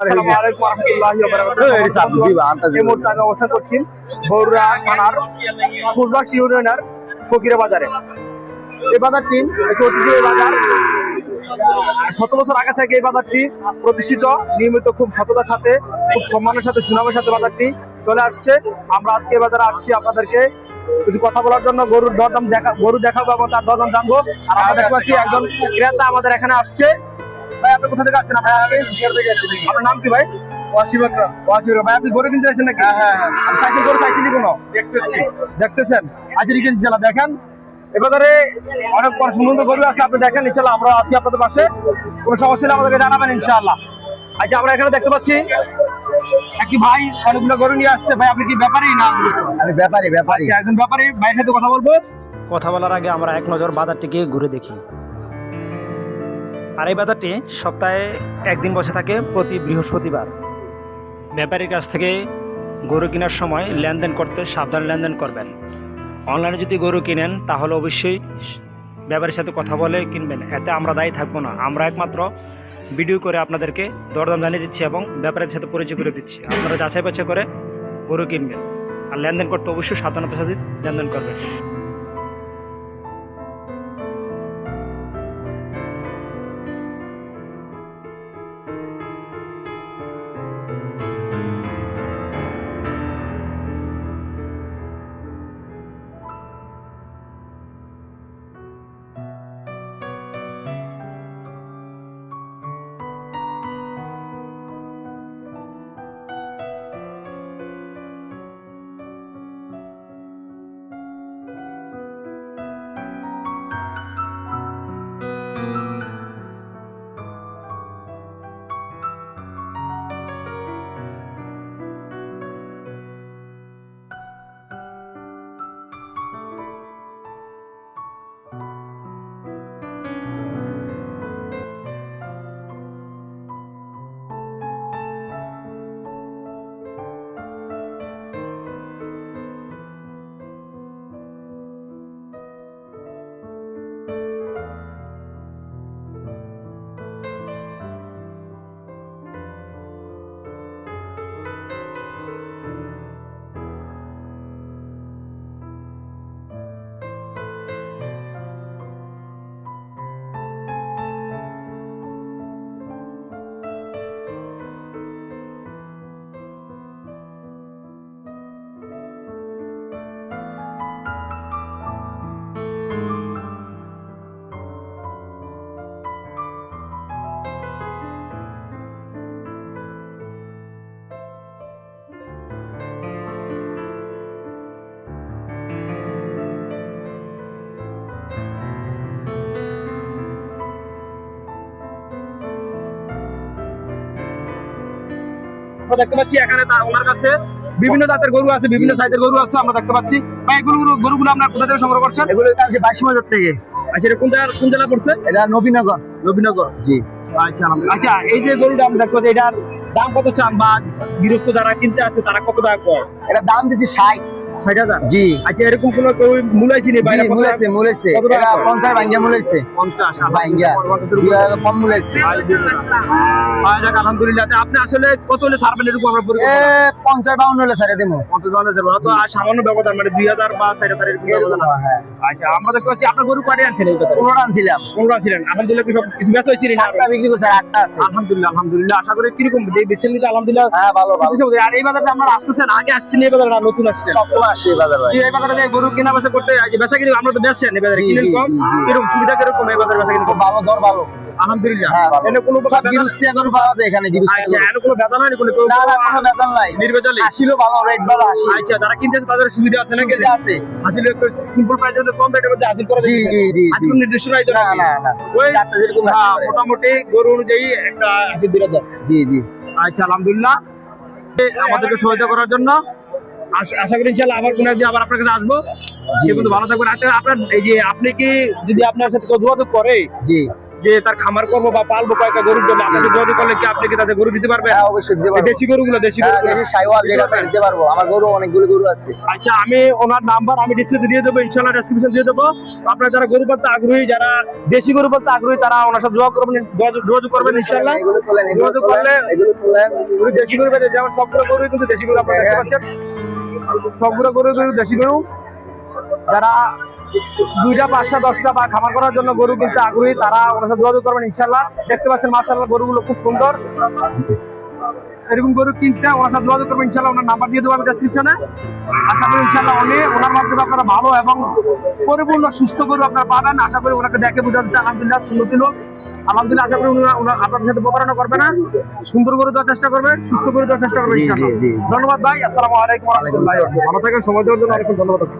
আসসালামু আলাইকুম রাহমাতুল্লাহি ওয়া এই সাপ দিবা, আন্তাজ এই মুহূর্তে আমি অবস্থান করছি বগুড়া থানার ফুলবাস ইউনিয়নের ফকিরা বাজারে। এই বাজারটি একটি ঐতিহ্যবাহী বাজার। শত বছর আগে থেকে এই বাজারটি প্রতিষ্ঠিত নিয়মিত খুব সততার সাথে খুব সম্মানের সাথে সুনামের সাথে বাজারটি চলে আসছে। আমরা আজকে বাজারে আসছি আপনাদেরকে কিছু কথা বলার জন্য গরুর দরদাম দেখা গরু দেখাবো এবং তার দরদাম জানব। আর আমরা দেখতে পাচ্ছি একজন ক্রেতা আমাদের এখানে আসছে। ভাই আপনি কোথা থেকে আসছেন? আপনার আপনার নাম কি ভাই? ওয়াসিম আকরাম। ওয়াসিম ভাই আপনি গরু কিনতে আসছেন নাকি? হ্যাঁ হ্যাঁ আপনি গরু চাইছেন কোনো? দেখতেছি। দেখতেছেন? আজকে কিনছি ইনশাল্লাহ দেখেন। এবারে অনেক সুন্দর গরু আছে আপনি দেখেন ইনশাল্লাহ আমরা আছি আপনাদের পাশে। কোনো সমস্যা হলে আমাদেরকে জানাবেন ইনশাআল্লাহ। আচ্ছা আমরা এখানে দেখতে পাচ্ছি একটি ভাই অনেকগুলো গরু নিয়ে আসছে। ভাই আপনি কি ব্যাপারী না আমি ব্যাপারী ব্যাপারী। আচ্ছা, একজন ব্যাপারী ভাইয়ের সাথে কথা বলব। কথা বলার আগে আমরা এক নজর বাজারটিকে ঘুরে দেখি। আর এই বাজারটি সপ্তাহে একদিন বসে থাকে প্রতি বৃহস্পতিবার। ব্যাপারীর কাছ থেকে গরু কেনার সময় লেনদেন করতে সাবধান লেনদেন করবেন। অনলাইনে যদি গরু কিনেন, তাহলে অবশ্যই ব্যাপারীর সাথে কথা বলে কিনবেন। এতে আমরা দায়ী থাকব না। আমরা একমাত্র ভিডিও করে আপনাদেরকে দরদাম জানিয়ে দিচ্ছি এবং ব্যাপারীর সাথে পরিচয় করে দিচ্ছি। আপনারা যাচাই বাছাই করে গরু কিনবেন। আর লেনদেন করতে অবশ্যই সাবধানতার সাথে লেনদেন করবেন। আমরা দেখতে পাচ্ছি এখানে তার ওনার কাছে বিভিন্ন জাতের গরু আছে বিভিন্ন সাইজের গরু আছে আমরা দেখতে পাচ্ছি। বা এগুলো গরুগুলো আপনার কোথা থেকে সংগ্রহ করছেন? এগুলো আছে বাইশ হাজার থেকে। আচ্ছা এটা কোন জায়গা কোন জেলা পড়ছে? এটা নবীনগর। নবীনগর। জি। আচ্ছা আচ্ছা এই যে গরুটা আমরা দেখতে পাচ্ছি এটার দাম কত চান? বা গৃহস্থ যারা কিনতে আসে তারা কত টাকা কয়? এটা দাম দিচ্ছি ষাট। ষাট হাজার? জি। আচ্ছা এরকম কোনো কেউ মূলাইছি নি? বাইরে? পঞ্চাশ পঞ্চাশ কম মূলেছে আলহামদুলিল্লাহ। আপনি আসলে কত হলে ছাড়বেন এরকম আমরা পঞ্চাশ বাউন্ন হলে স্যার দেবো পঞ্চাশ হাজার দেবো তো সামান্য ব্যবধান মানে দুই হাজার বা চার হাজার এরকম হ্যাঁ। আচ্ছা আমরা দেখতে পাচ্ছি আপনার গরু কয়টা আনছেন পনেরো আনছিলাম। কোনটা ছিলেন আলহামদুলিল্লাহ সব কিছু না বিক্রি করছে আর আটটা আছে। আলহামদুলিল্লাহ আলহামদুলিল্লাহ। আশা করি কীরকম? বেচেন আলহামদুলিল্লাহ। হ্যাঁ ভালো ভালো। কিছু বলতে- আর এই বাজারে আপনারা আসতেছেন? আগে আসছেন এই বাজারে নতুন আসছেন সবসময় আসছে বাজার ভাই। এই বাজারে গরু কেনা বেচা করতে বেচা কিনে আমরা তো বেচছেন এই বাজারে কিনেন কম জি, জি। সুবিধা কীরকম এই বাজারে বেচা কিনে ভালো দর ভালো। আলহামদুলিল্লাহ। হ্যাঁ, এনে কোনো প্রকার গিরুস্তিয়া গরু পাওয়া যায় এখানে গিরুস্তিয়া আচ্ছা গরু। কোনো বেজাল হয়নি কোনো না না কোনো বেজাল নাই। নির্বেজালি আসিলো ভালো রেট ভালো আসি আচ্ছা যারা কিনতেছে তাদের সুবিধা আছে নাকি? সুবিধা আছে। আসলে একটু সিম্পল প্রাইসের মধ্যে কম রেটের মধ্যে হাসিল করে জি জি জি জি। আজকে নির্দিষ্ট নাই তো না না না। ওই চারটা যেরকম হ্যাঁ, মোটামুটি গরু অনুযায়ী একটা হাসিল দিয়ে দেয়। জি জি। আচ্ছা আলহামদুলিল্লাহ। আমাদেরকে সহায়তা করার জন্য। আশ- করি ইনশাল্লাহ আবার কোনো একদিন আবার আপনার কাছে আসব। সে কিন্তু ভালো থাকবেন। আচ্ছা আপনার এই যে আপনি কি যদি আপনার সাথে যোগাযোগ করে জি। যে তার খামার করব বা পালবো কয়েকটা গরুর জন্য আপনার সাথে যোগাযোগ করলে কি আপনি কি তাদের গরু দিতে পারবেন? হ্যাঁ অবশ্যই দিতে পারব। দেশি গরুগুলো দেশি হ্যাঁ গরুগুলো। দেশি সাইওয়াল যেটা আছে? দিতে পারব। আমার গরু অনেকগুলো গরু আছে। আচ্ছা আমি ওনার নাম্বার আমি ডিসপ্লেতে দিয়ে দেবো ইনশাল্লাহ ডেসক্রিপশন দিয়ে দেবো। আপনারা যারা গরু পালতে আগ্রহী যারা দেশি গরু পালতে আগ্রহী তারা ওনার সাথে যোগাযোগ করবেন যোগাযোগ- করবেন তোলেন এগুলো যোগাযোগ করলে- এগুলো তোলেন। দেশি গরু যেমন সবগুলো গরুই কিন্তু দেশি গরু আপনারা দেখতে পাচ্ছেন। সবগুলো গরু দেশি গরু। যারা দুইটা, পাঁচটা, দশটা বা খামার করার জন্য গরু কিনতে আগ্রহী, তারা ওনার সাথে যোগাযোগ করবেন ইনশাল্লাহ দেখতে পাচ্ছেন মার্শাল্লাহ গরুগুলো খুব সুন্দর। এরকম গরু কিনতে ওনার সাথে যোগাযোগ করবেন ইনশাল্লাহ ওনার নাম্বার দিয়ে দেবো আমি ডেসক্রিপশনে আশা করি ইনশাল্লাহ উনি ওনার মাধ্যমে আপনারা ভালো এবং পরিপূর্ণ, সুস্থ গরু আপনারা পাবেন। আশা করি ওনাকে দেখে বোঝা যাচ্ছে, আলহামদুলিল্লাহ সুন্নতি লোক আলহামদুলিল্লাহ আশা করি উনি ওনার আপনাদের সাথে প্রতারণা করবে না। সুন্দর করে দেওয়ার চেষ্টা করবেন সুস্থ করে দেওয়ার চেষ্টা জি। ধন্যবাদ ভাই আসসালামু আলাইকুম। ভালো থাকেন সময় দেওয়ার জন্য অনেক ধন্যবাদ।